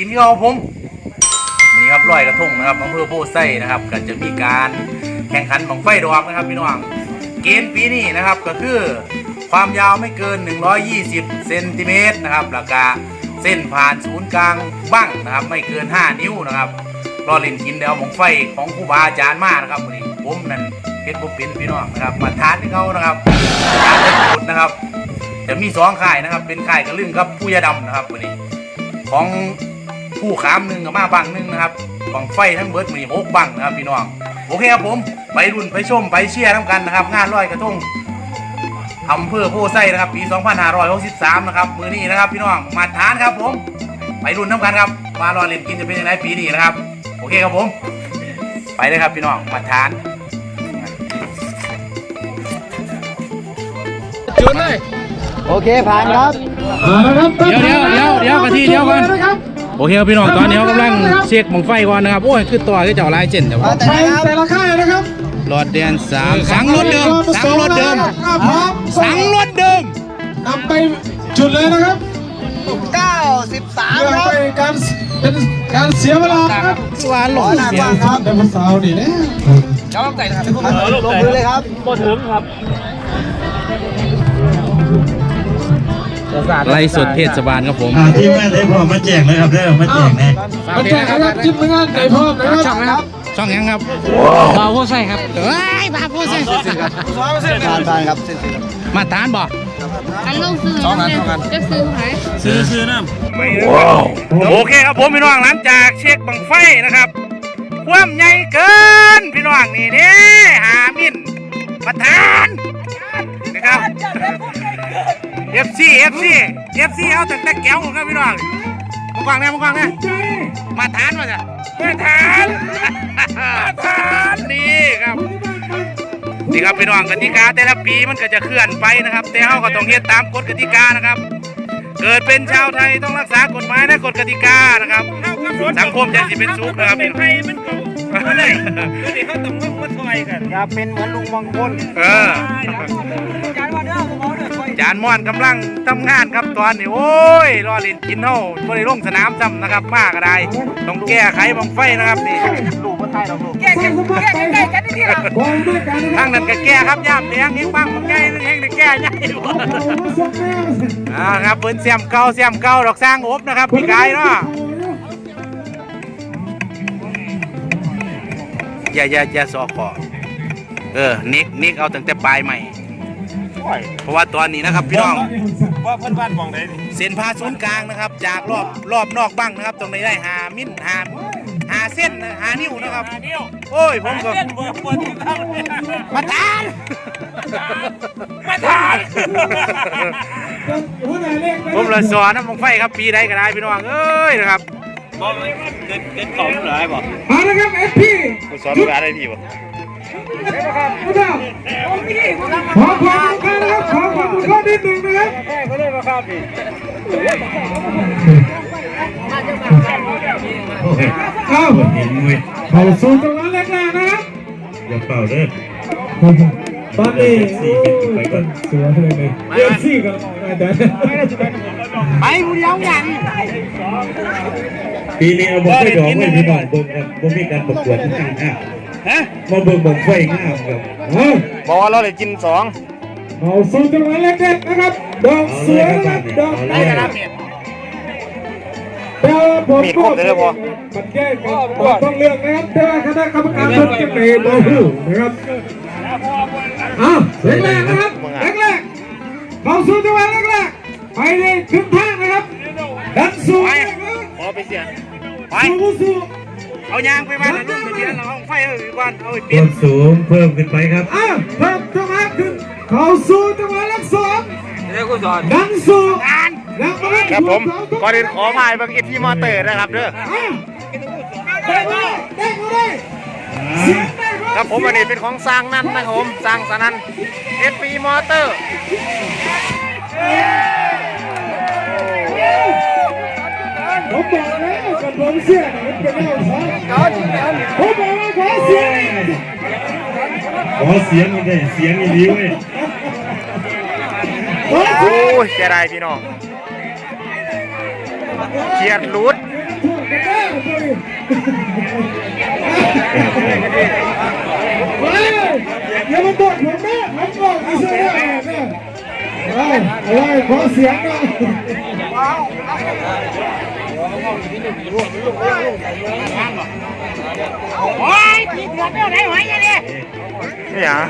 กินที่เขาผมวันนี้ครับลอยกระทงนะครับอำเภอโพไซนะครับก็จะมีการแข่งขันบังไฟดอกนะครับพี่น้องเกณฑ์ปีนี้นะครับก็คือความยาวไม่เกิน 120เซนติเมตรนะครับแล้วก็เส้นผ่านศูนย์กลางบ้างนะครับ ไม่เกิน 5 นิ้วนะครับรอเล่นกินเดี๋ยวบังไฟของครูบาอาจารย์มานะครับวันนี้ผมนั่นเพชรบุเป็นพี่น้องนะครับ มาทานให้เขานะครับทานให้สุดนะครับจะมีสองข่ายนะครับ เป็นข่ายกระลึงครับผู้ยาดำนะครับวันนี้ ของ ผู้ขามหนึ่งกับมาบังหนึ่งนะครับของไฟทั้งเบิร์ดมีหกบังนะครับพี่น้องโอเคครับผม ไปรุ่นไปชมไปเชียร์น้ำกันนะครับ งานลอยกระทงอำเภอโพไซนะครับปี 2563 นะครับมือนี้นะครับพี่น้องมาทานครับผม ไปรุ่นน้ำกันครับมารอเล่นกินจะเป็นยังไงปีนี้นะครับ โอเคครับผม ไปเลยครับพี่น้องมาทานจุดเลยโอเคผ่านครับเดี๋ยวเดี๋ยวเดี๋ยวเดี๋ยวกะทิเดี๋ยวก่อน โอเคครับพี่น้องตอนนี้เขากำลังเช็คบังไฟก่อนนะครับโอ้ยคือตัวคือเจ้าลายเจนแต่ว่าแต่ครับแต่ละค่ายนะครับรถเดือนสามสังรถเดิมสังรถเดิมอะพร้อมสังรถเดิมนำไปจุดเลยนะครับ93เพื่อครับไปการเป็นการเสียเวลานะครับหวานลงเสียครับแต่มันสาวนี่แหละลงมือเลยครับ ไล่สดเทศบาลครับผมอ่าที่แม่ได้พอมาแจกเลยครับเด้อมาแจกนะมันแจกนะครับจิ้มเงินในพร้อมนะครับช่องนะครับช่องยังครับบาโพไซครับเฮ้ยบาโพไซผ่านผ่านครับเส้นสีมาทานบ่อันลงซื้อนะจะซื้อไหมซื้อซื้อน้โอเคครับผมพี่น้องหลังจากเช็คบังไฟนะครับความใหญ่เกินพี่น้องนี่เด้หามินประธานนะครับ FC FC FC เอาแต่แต่แก้วครับพี่น้องมากวางแน่มากวางแน่มาทานมาจ้ะมาทานมาทานนี่ครับนี่ครับพี่น้องกติกาแต่ละปีมันก็จะเคลื่อนไปนะครับ แต่เฮาก็ต้องเฮ็ดตามกฎกติกานะครับ เกิดเป็นชาวไทยต้องรักษากฎหมายและกฎกติกานะครับ สังคมจะสิเป็นสุขนะครับเป็นไทยมันก็ไม่ได้เขาต้องมาซอยกันอย่าเป็นเหมือนลุงวังพลเออ จานม่อนกำลังทำงานครับตอนนี้โอ้ยรอเล่นกินเท่าบริลงสนามซ้ำนะครับ มากอะไรต้องแก้ไขบังไฟนะครับนี่ลูกคนไทยเราลูกความด้วยกันนะครับทางนั้นก็แก้ครับย่ามแดงเฮงปังมันใหญ่แห้งได้แก้ใหญ่อ่าครับเปิ้นเสียมเก่าเสียมเก่าดอกสร้างอบนะครับพี่กายเนาะอย่าอย่าอย่าสอขอเออนิกนิกเอาตั้งแต่ปลายใหม่ เพราะว่าตอนนี้นะครับพี่น้องำว่าเพื่อนบ้านมองได้ดิเส้นผ่าศูนย์กลางนะครับ จากรอบรอบนอกบ้างนะครับ ตรงนี้ได้หามิ้นหาหาเส้นนะหานิ้วนะครับโอ้ยผมก็มาทานมาทานหัวหน้าเลขนะผมเลยสอนน้ำมงไฟครับปีใดก็ได้พี่น้องเอ้ยนะครับบอกเกินเกินของเหรอไอ้บอกมานะครับเอฟพีกูสอนลูกอะไรพี่บ อกขอความรู้นะครับขอความรู้ข้อนิดหนึ่งนะครับเอ้าเห็นเว้ยเข้าสู่จังหวะแรกๆนะครับอย่าเป่าเด้อตอนนี้สี่กันไปก่อนสวยเลยเลยเอฟซีก็ได้แต่ไปผู้เดียวยังปีนี้เอาบงไฟดอกไว้พี่น้องเบิ่งกันบ่มีการประกวดที่ต่างหาก ฮะมาเบิ่งบงไฟงามครับเอาบอกว่าเราเลยกินสองเข้าสู่จังหวะแรกๆนะครับ ดอกเอาสเลวยยครับนะบ้านดนี่อกเอาเลยแต่ว่าผมก็มันแก้กันต้องเลือกนะครับแต่ว่าคณะกรรมการทุกจะไปบ่ฮู้นะครับเอาแรกๆนะครับแรกๆเข้าสู่จังหวะแรกๆไปในถึงทางนะครับดันสู่นะครับพอไปเสียไปสู้สู้ เอายางไปบ้านแล้วลุงทะเบียนเราเอาไฟเอาอีกวันเอาไปคเปลี่ยนวามสูงเพิ่มขึ้นไปครับ อะเพิ่มจังหวะขึ้นเข้าสู่จังหวะเลขสองดันสู่แล้วก็ครับผมก่อนอื่นขอพายบางเอทีมอเตอร์นะครับเด้อได้ไหมได้ไหมได้เสียงได้ไหมครับผมอันนี้เป็นของสร้างนั่นนะครับผมสร้างสนันเอสปีมอเตอร์ผมบอกแล้ว กับผมเสียมันเป็นเรื่องของผมบอกว่าขอเสียงขอเสียงมันได้เสียงอีหลีเว้ยขอเสียงโอ้ยเสียดายพี่น้องเขียดรูดเฮ้ยอย่ามาบอกผมนะผมบอกไม่ใช่แน่เนี่ยเฮ้ยเฮ้ยขอเสียงหน่อย นี่หรอ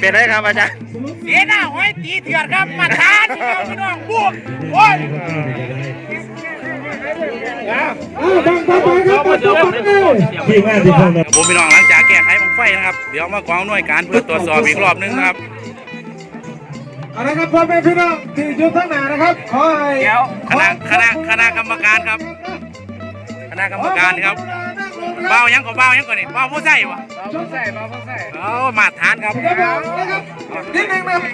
เป็นไรครับอาจารย์เสียหน้าห้อยตีเถื่อนครับมาทานพี่น้องพี่น้องบวกโอ้ยอ้าวบังบังบังครับบังบังบังเลยที่ว่าที่เขาผมพี่น้องหลังจากแก้ไขของไฟนะครับ เดี๋ยวมากองหน่วยการเพื่อตรวจสอบอีกรอบนึงนะครับ เอาละครับพ่อแม่พี่น้องที่อยู่ทั้งหน้านะครับขอให้เดี๋ยวคณะคณะคณะกรรมการครับ คณะกรรมการครับเบายังก็เบายังก่อนนี่เบาผู้ใส่ปะเบาผู้ใส่เบาผู้ใส่เอามาตรฐานครับเดี๋ยวบอกนะครับนิดนึงนะครับ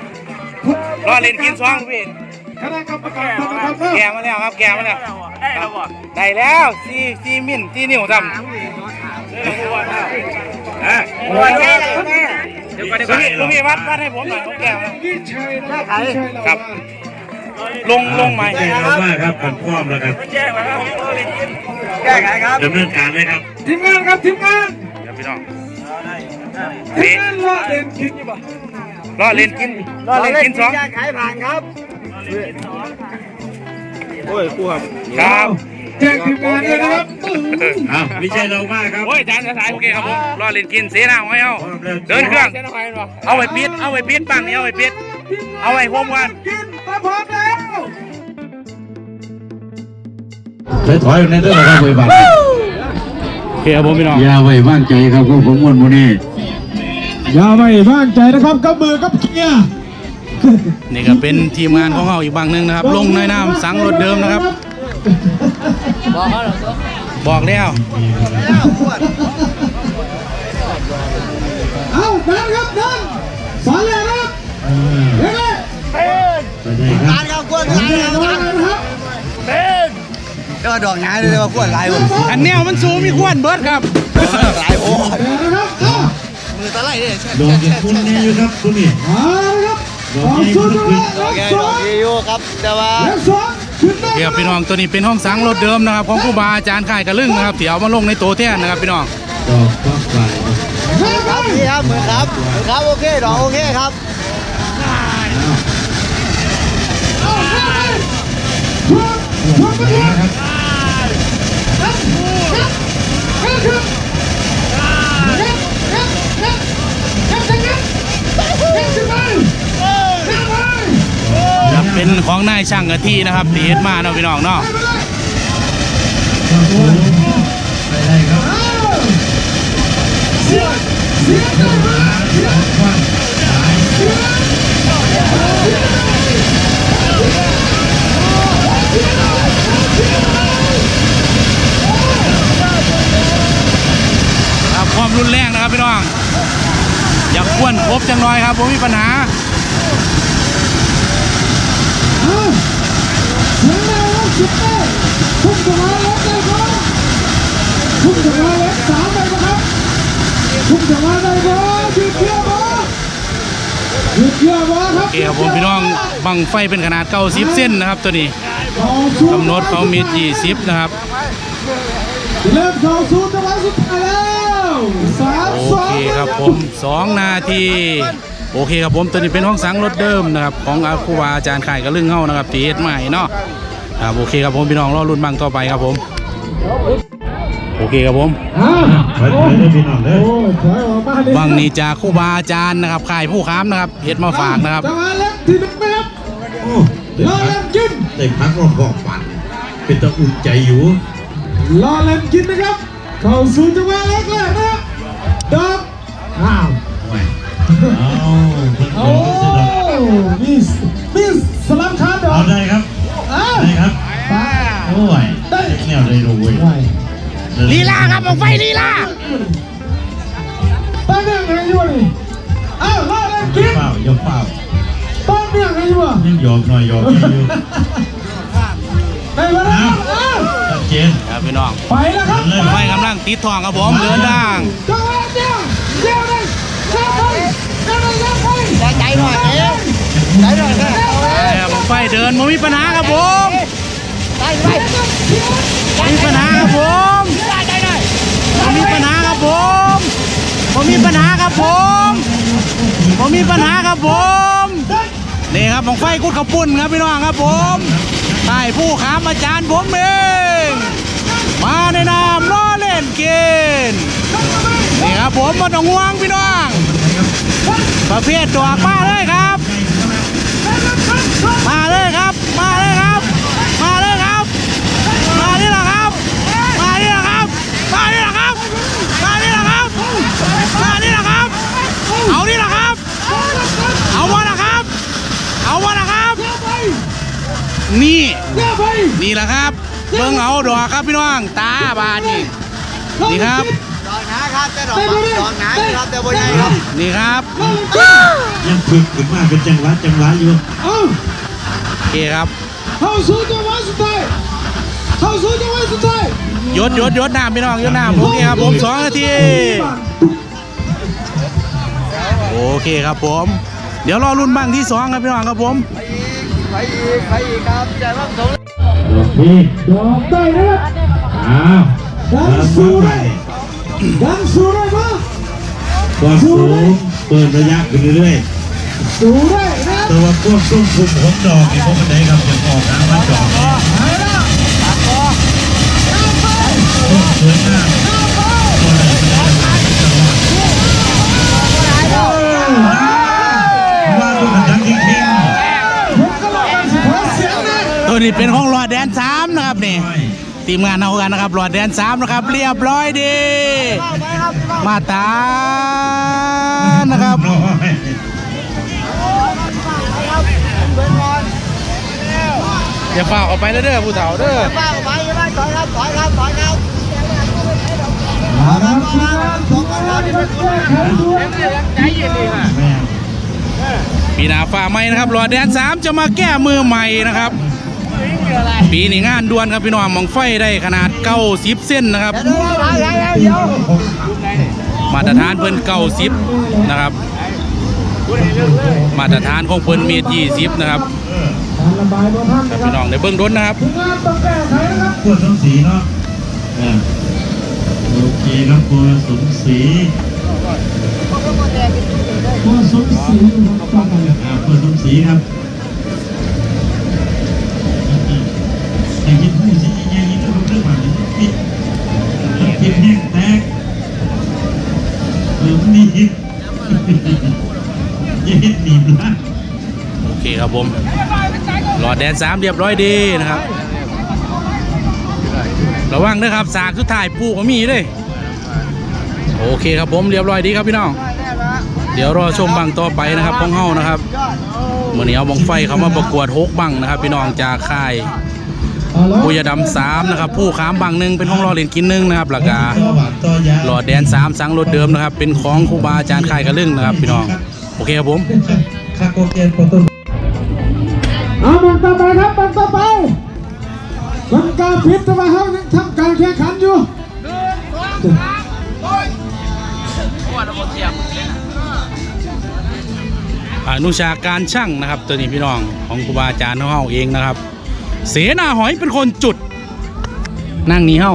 รอเล่นกินซองพี่คณะกรรมการนะครับแกมาแล้วครับแกมาแล้วได้แล้วบ่ได้แล้วซีซีมินซีนิ้วทำอะ เดี๋ยวก่อนเดี๋ยวก่อนลุงพี่วัดวัดให้ผมหน่อยผมแก้วนะยี่ชัยนะครับยี่ชัยครับ ลงลงใหม่ใช่ครับว่าครับคอนฟอร์มแล้วครับแก้ไขครับดำเนินการเลยครับทีมงานครับทีมงานเดี๋ยวพี่น้องทีมงานรอเด่นคิดรอเล่นกินรอเล่นกินสองแก้ไขผ่านครับครับ แจ้งทีมงานเลยนะครับอ้าวไม่ใช่เรามากครับโอ้ยจานสายโอเคครับผมรอเล่นกินเสียหน้าไว้เอาเดินเครื่องเอาไว้ปิดเอาไว้ปิดปังนี้เอาไว้ปิด เอาไว้ห่มกันกินมาพร้อมแล้วไปถอยในเรื่องครับไว้บังโอเคครับผมพี่น้องอย่าไว้วางใจครับพวกผมมวนมูนี่อย่าไม่บ้างใจนะครับกับมือกับเกียร์นี่ก็เป็นทีมงานของเราอีกบางหนึงนะครับ ลงในน้ำสังรถเดิมนะครับ บอกเขาหรอตัวบอกแล้วเอาเดินครับเดินสอนเลยครับเดินเต้นการกับขวดการนะครับเป็นเดี๋ยวดอกง่ายเลยว่าขวดลายผมอันแนวมันสูงมีขวดเบิร์ดครับลายโอ้มือตะไลเนี่เช่นเก็บคุณนี่อยู่ครับคุณนี่ดอกเก็บคุณนี่ดอกเก็นคุณนี่อยู่ครับแต่ว่า เลขสองขึ้นได้เดี๋ยวพี่น้องตัวนี้เป็นห้องสังรถเดิมนะครับ ของครูบาอาจารย์ข่ายกระลึงนะครับที่เอามาลงในโตแท่นนะครับพี่น้องดอกฟักไฟครับพี่ครับมือครับมือครับโอเคดอกโอเคครับชกมาเลยครับครับ ของนายช่างกะทินะครับที่เฮ็ดมาเนาะพี่น้องเนาะไปได้ครับครับความรุนแรงนะครับพี่น้องอย่าควนครบจังน้อยครับผมมีปัญหา พุ่งจะมาเล็กเลยครับพุ่งจะมาเล็กสามเลยนะครับพุ่งจะมาได้บ่หยุดเกียร์บ่หยุดเกียร์บ่ครับโอเคครับผมพี่น้องบังไฟเป็นขนาด90เส้นนะครับตัวนี้กำหนดเขาเมตร20นะครับเริ่มเข้าสู่จังหวะสุดท้ายแล้วสามโอสองเคครับผม2นาที โอเคครับผมตัวนี้เป็นห้องสังรถเดิมนะครับของอาครูบาอาจารย์ข่ายกระลึงเฮานะครับที่เฮ็ดใหม่เนาะครับโอเคครับผมพี่น้องรอรุ่นบังต่อไปครับผม โอเคครับผมอ่าไปไปได้พี่น้องเด้อโอ้ยถอยออกมาดิบังนี้จากครูบาอาจารย์นะครับข่ายผู้ค้ามนะครับเฮ็ดมาฝากนะครับจังหวะเล็กที่หนึ่งนะครับโอ้รอเล่นกินได้พักรอบรอบปั่นเป็นตะอุ่นใจอยู่รอเล่นกินนะครับ เข้าสู่จังหวะเล็กเลยนะครับดอกอ้าวโอ้ย เอาเพิ่งโอ้โดนเสร็จแล้วมีมีสลับขาดอเอากได้ครับอ้าวได้ครับไปโอ้ยแนวได้รู้เว้ยไปลีลาครับบังไฟลีลาตั้งเรื่องไงอยู่นี่อ้าวรอเล่นอกิย่านเฝ้าอย่าเฝ้าตั้งเรื่องไงอยู่อะยังหยอกหน่อยหยอกนี่อยู่ไปมาแล้วอ้าวชัดเจนครับพี่น้องไปแล้วครับเริ่มไฟกำลังติดทองครับผมเดินทางจังหวะเดียวเดียว เดินมมีปัญหาครับผมใจไปมีปัญหาครับผมผมมีปัญหาครับผมผมมีปัญหาครับผมผมมีปัญหาครับผมนี่ครับของไฟกุดขาวปุ่นครับพี่น้องครับผมใต้ผู้ขามอาจารย์ผมเองมาในนามล้อเล่นเกณฑ์นี่ครับผมมาต้องห่วงพี่น้องประเภทดอกมาเลยครับมาเลยครับมาเลยครับ มาเลยครับ มานี่แหละครับ มานี่แหละครับ มานี่แหละครับ มานี่แหละครับ มานี่แหละครับ เอานี่แหละครับ เอาวะนะครับ เอาวะนะครับ นี่ นี่แหละครับเบิ่งเอาดอกครับพี่น้อง ตาบานนี่นี่ครับ ดอกหนาครับแต่ดอกบักดอกหนาอยู่ครับแต่บ่ใหญ่ครับ นี่ครับ ยังฝึกขึ้นมาเป็นจังหวะจังหวะอยู่เอาโอเคครับเข้าสู่จังหวะสุดท้ายเข้าสู่จังหวะสุดท้ายยศยศยศน้ำพี่น้องยศน้ำโอเคครับผมสองนาทีโอเคครับผม เดี๋ยวรอรุ่นบ้างที่สองครับพี่น้องครับผม ไปอีกไปอีกครับใจบ้างสองดอกพี่ดอกได้นะครับอ้าวดังตามสู้มาไปได้ดังสู้ได้ปะความสูงเปิดระยะขึ้นเรื่อยสู้ได้นะๆแต่ว่าควบคุมคุมของดอกนี่พวกมันได้ครับอย่างออกนะมันดอกนี่ต้นสวยงามตัวไหนเป็นอะไรจังหวะว่าตัวมันดังจ ตัวนี้เป็นของหลอดแดนสามนะครับนี่ทีมงานเอากันนะครับหลอดแดนสามนะครับ เรียบร้อยดี มาตานะครับอย่าฝาออกไปเด้อผู้เฒ่าเด้อป้าไปไปถอยครับถอยครับถอยครับมาครับทีมงานทีมงานที่เป็นแก้ไขด่วนแม่ปีนาฝ่าใหม่นะครับหลอดแดนสามจะมาแก้มือใหม่นะครับ ปีนี้งานด่วนครับพี่น้องมองไฟได้ขนาดเก้าสิบเส้นนะครับเดี๋ยวเดี๋ยวเดี๋ยวมาตรฐานเพิ่นเก้าสิบนะครับ มาตรฐานของเพิ่นเมตรยี่สิบนะครับการระบายบนท่านครันะบครัพี่บน้องในเบื้องต้นนะครับทีมงานต้องแก้ไขนะครับปวดสมศรีเนาะอ่าโอเคครับปวดสมศรีตัวสมศรีครับฟังกันอ่าปวดสมศรีครับ แต่ยินผู้สิยังยินก็รู้เรื่องแบบนี้ปิดปิดแห้งแตกเออมันนี่ฮิตยังฮิตหนีบละโอเคครับผมหลอดแดนสามเรียบร้อยดีนะครับ ระวังด้วยครับ สากสุดท้ายปูก็มีเลยโอเคครับผมเรียบร้อยดีครับพี่น้อง เดี๋ยวรอชมบังต่อไปนะครับของเฮานะครับเมื่อนี้เอาบังไฟเขามาประกวดฮกบังนะครับ พี่น้องจากค่าย ปุยดำสามนะครับผู้ขามบังหนึ่งเป็นห้องรอเล่นกินหนึ่งนะครับหลักกาต่อหวานต่อยาหลอดแดนสามสังรถเดิมนะครับ เป็นของครูบาอาจารย์ค่ายกระลึงนะครับพี่น้องโอเคครับผมคาโกเกนโปรตุเอามันต่อไปครับมันต่อไปมันการพิษแต่ว่าเขายังทำการแข่งขันอยู่อนุชาการช่างนะครับตัวนี้พี่น้องของครูบาอาจารย์ของเฮาเองนะครับ เสนาหอยเป็นคนจุด นั่งนี่เฮา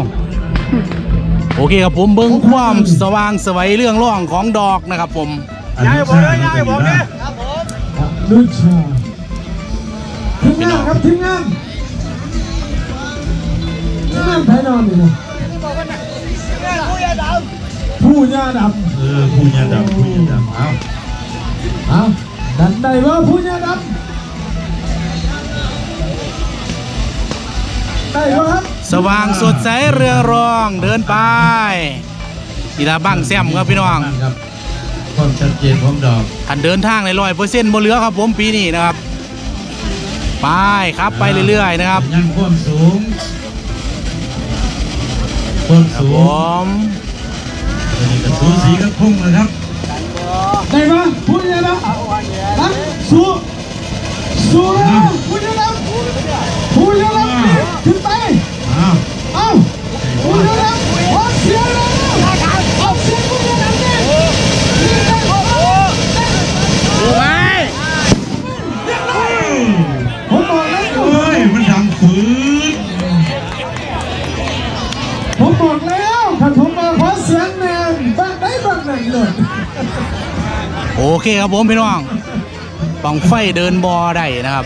โอเคครับผมเบิ้งความสว่างสวัยเรื่องร่องของดอกนะครับผมย้ายบอกเลยย้ายบอกเลยลุชาทีมงานครับทีมงานทีมงานไทยนอนอยู่นะผู้ยาดำเออผู้ยาดำผู้ยาดำเอาเอาดันได้ว่าผู้ยาดำ สว่างสดใสเรืองรองเดินไปนี่ละบังแซมครับพี่น้องนั่นครับความชัดเจนของดอกอันเดินทางในร้อยเปอร์เซ็นต์บนเรือครับผมปีนี้นะครับ ไปครับไปเรื่อยๆนะครับยังความสูงความครับสูผงมตัวนี้ก็สูสีกับพุ่งนะครับได้ปะผู้ยาดำดันสู้สู้แล้วผู้ยาดำผู้ยาดำ ขึ้นไปอ้าวเอาคุณนะครับออกเสียงแล้วออกเสียงคุณนะครับเน่ยด้ไหมผมบอกแล้วเอ้ยมันดังฟืนผมบอกแล้วถ้าผมมาขอเสียงแนนบ้างได้บ้างไหนเลยโอเคครับผมพี่น้องบังไฟเดินบอได้นะครับ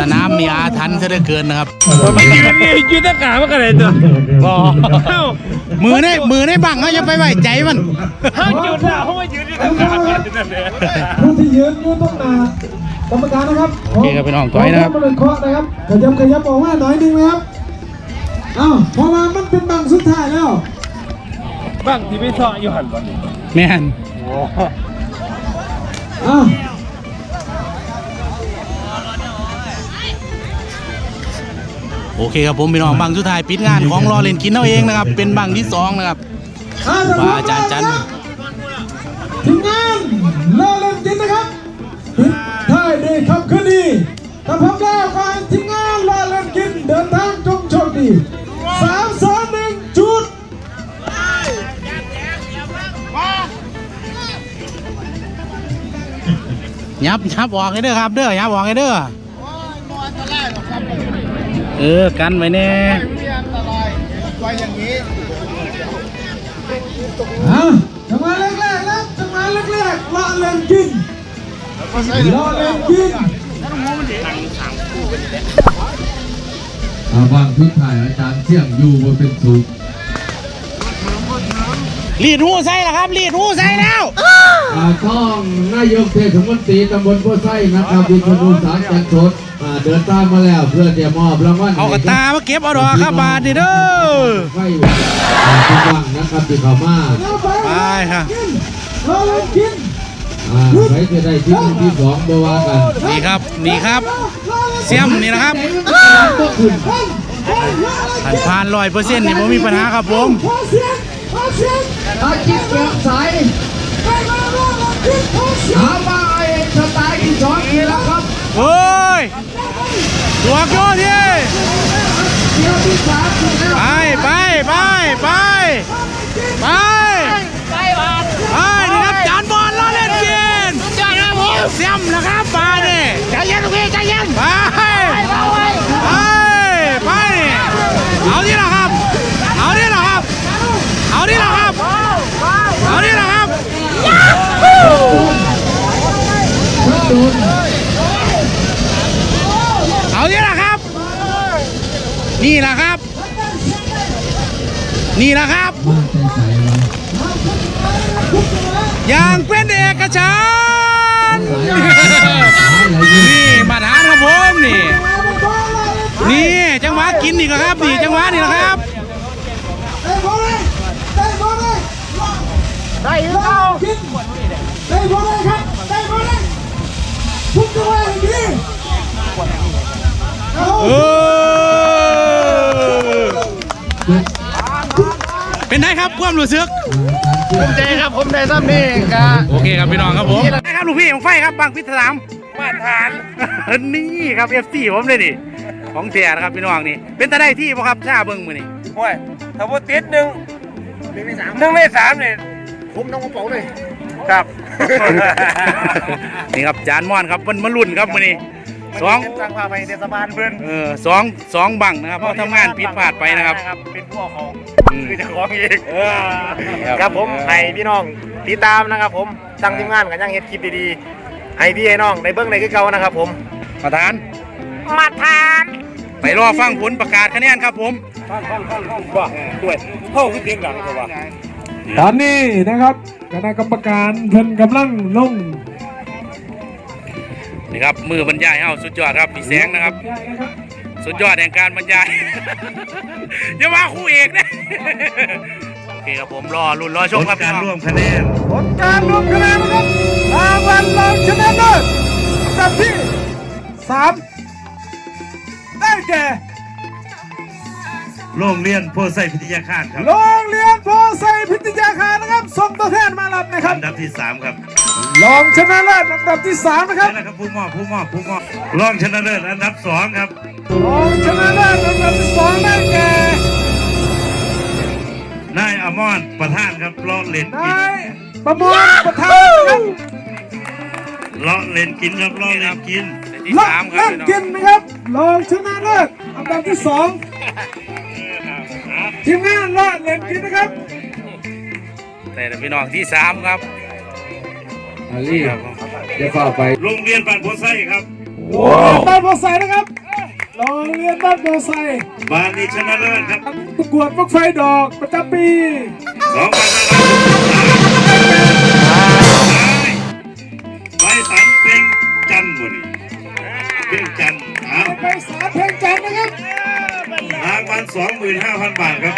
สนามมีอาถรรพ์ซะเหลือเกินนะครับไม่ยืนนี่ยืนตะกามันกันเลยตัวบอมือในมือในบังเขาจะไปไว้ใจมันห้าจุดอะเพราะว่ายืนนี่ตะกากันนั่นแหละผู้ที่ยืนอยู่ตรงหน้ากรรมการนะครับโอเคครับพี่น้องถอยนะครับขอเคาะนะครับขยับขยับออกมาหน่อยหนึงนะครับเอ้าเพราะว่ามันเป็นบังสุดท้ายแล้วบ้างที่ไม่ชอบอยู่หันก่อนแม่นเอ้า โอเคครับผมพี่น้องบังสุดท้ายปิดงานของรอเล่นกินเอาเองนะครับ เป็นบังที่สองนะครับว่าอาจารย์จันทร์ทีมงานเล่าเล่นจริงนะครับปิดท้ายดีครับคืนดีถ้าพร้อมแล้วก็ให้ทีมงานเล่าเล่นกินเดินทางจงโชคดีสามสองหนึ่งจุดยับยับออกให้เด้อครับเด้อยับออกให้เด้อ เออ กันไว้แน่อะจังหวะแรกๆแล้วจังหวะแรกๆละเล่นกินละเล่นกินอ่าบางทุกท่ายอาจารย์เที่ยงอยู่บนเป็นสุข รีดหูใส่แล้วครับรีดหูใส่แล้วอ่าท่องนายกเทศมนตรีตำบลโพไส้นะครับวิทยุสารจันทร์อ่าเดินตามมาแล้วเพื่อจะมอบรางวัลเอากระตามาเก็บเอาดอกครับบาทนี่เด้อไฟอ่าทุกวังนะครับที่เขามาไปค่ะละเล่นกินอ่าใครจะได้ที่หนึ่งที่สองบ่ว่ากันนี่ครับนี่ครับเสียมนี่นะครับก็ขึ้นผ่านผ่านร้อยเปอร์เซ็นต์นี่ผมมีปัญหาครับผมข อเสียงขอเสียงอาคิดเกียงใสไปมาละเล่นกินขอเสียหามาไอ้สไตล์ที่สองทีแล้วครับโอ้ยตัวโยทีเที่ยวที่สามที่ห้าไปไปไปไปไปไปนี่ครับจานบอลล้อเล่นกินเสียมนะครับปาเนี่ยใจเย็นลูกพี่ใจเย็นไปไปไปเอาที่ละครับ เอาที่ละครับ เอาที่ละครับ เอาที่ละครับเอาที่ละครับ นี่แหละครับ นี่แหละครับ อย่างเป็นเอกฉันท์หาอะไรอยู่นี่มาทานครับผมนี่ นี่จังหวะกินนี่ก็ครับ นี่จังหวะนี่ละครับ ได้บอลเลยได้บอลเลย ได้หรือเปล่ากินได้บอลเลยครับ ได้บอลเลยทุกจังหวะอย่างนี้เอาเออเป็นไงครับความรู้สึกผมใจครับผมได้ซ้ำนี่กะโอเคครับพี่น้องครับผมครับลูกพี่ของไฟครับบางพิษสามมาทานนี่ครับเอฟซีผมเลยนี่ของเทียนะครับพี่น้องนี่เป็นตาได้ที่ป่ะครับชาเบิ้งมือนี่โอ้ยถ้าว่าติดหนึ่งหนึ่งในสามหนึ่งในสามเนี่ย ผมต้องกระเป๋าเลยครับ นี่ครับจานม่อนครับมันมาลุ่นครับมือนี่สองสั่งพาไปเทศบาลเพื่อนเออสองสองบังนะครับเพราะทำงานผิดพลาดไปนะครับเป็นพวกของอืมคือเจะของเองครับครับผมให้พี่น้องติดตามนะครับ ผมสั่งทีมงานกันยังเฮ็ดคลิปดีๆให้พี่ให้น้องในเบื้องในคือเก่านะครับ ผมประธานมาทานไปรอฟังผลประกาศคะแนนครับผมฟังฟังฟังฟังว่าด้วยเข้าคือเสียงดังกว่า ตอนนี้นะครับคณะกรรมการเพิ่นกำลังลงนี่ครับมือบรรยายเฮาสุดยอดครับพี่แสงนะครับ สุดยอดแห่งการบรรยายอย่าว่าครูเอกนะโอเคครับผมรอรุ่นรอชมครับการร่วมคะแนนผลการรวมคะแนนนะครับรางวัลรองชนะเลิศอันดับที่สามได้แก่ โรงเรียนโพไซพิทยาคารครับโรงเรียนโพไซพิทยาคารนะครับส่งตัวแทนมารับนะครับอันดับที่สามครับรองชนะเลิศอันดับที่สามนะครับนี่แหละครับผู้มอบผู้มอบผู้มอบรองชนะเลิศอันดับสองครับรองชนะเลิศอันดับที่สองได้แก่นายอมรประธานครับเลาะเล่นกินนายประมวลประธานนะครับเลาะเล่นกินครับเลาะเล่นกินที่และสามครัเล่บนกินนะครับรองชนะเลิศอันดับที่สอง ทีมงานละเล่นกินนะครับแต่พี่น้องที่สามครับอาลีจะเข้าไปโรงเรียนบ้านโพไซครับบ้านโพไซนะครับโรงเรียนบ้านโพไซบ้านนี้ชนะเลิศครับประกวดพวกไฟดอกประจำปีสองพันห้าร้อย 25,000 บาทครับ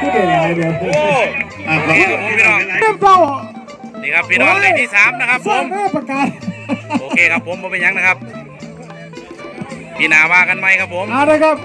พูดอะไรเดี๋ยวโอ้อะขอบคุพี่น้องเต็มเป้านี่ครับพี่น้องในที่สามนะครับผมประกาศโอเคครับผมผมเป็นยังนะครับพี่นาว่ากันไหมครับผมเอาเลยครับ